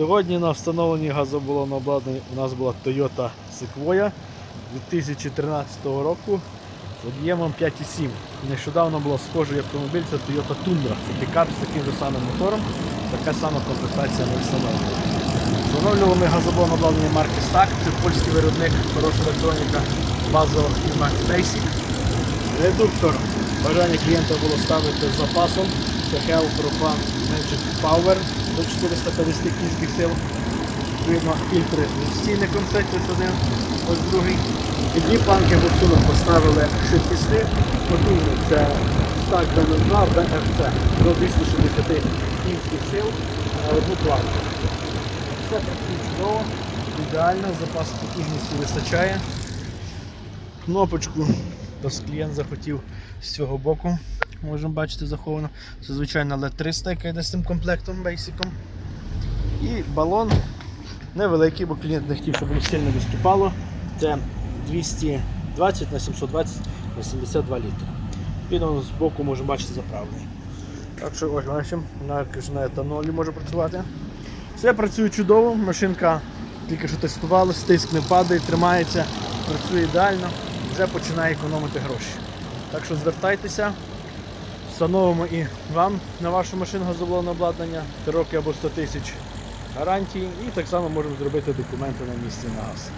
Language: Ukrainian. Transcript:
Сьогодні на встановленні газобалонного обладнання у нас була Toyota Sequoia 2013 року з об'ємом 5,7. Нещодавно була схожий автомобіль, це Toyota Tundra. Це пікап з таким же самим мотором, така сама комплектація ми встановлюємо. Встановлювали ми газобалонне обладнання марки Stack, це польський виробник, хороша електроніка, базова фірма Basic. Редуктор бажання клієнта було ставити з запасом. Це Hell Propane Magic Power до 450 кінських сил. Відповідно, фільтри стійником це ось один, ось другий. І дві планки боксунок поставили швидкісних, потужних. Це стак БМ2 BFC до 260 кінських сил на одну планку. Все працює чудово, ідеально, запас потужності вистачає кнопочку. Ось клієнт захотів з цього боку. Можемо бачити заховано. Це звичайна LED 300, яка йде з цим комплектом бейсиком. І балон невеликий, бо клієнт не хотів, щоб воно сильно виступало. Це 220 на 720 на 72 літри. Відповідно, з боку можемо бачити заправлений. Так що ось бачимо, на етанолі може працювати. Все працює чудово, машинка тільки що тестувалась, тиск не падає, тримається, працює ідеально, вже починає економити гроші. Так що звертайтеся, встановимо і вам на вашу машину газоблонне обладнання 3 роки або 100 тисяч гарантії і так само можемо зробити документи на місці на газ.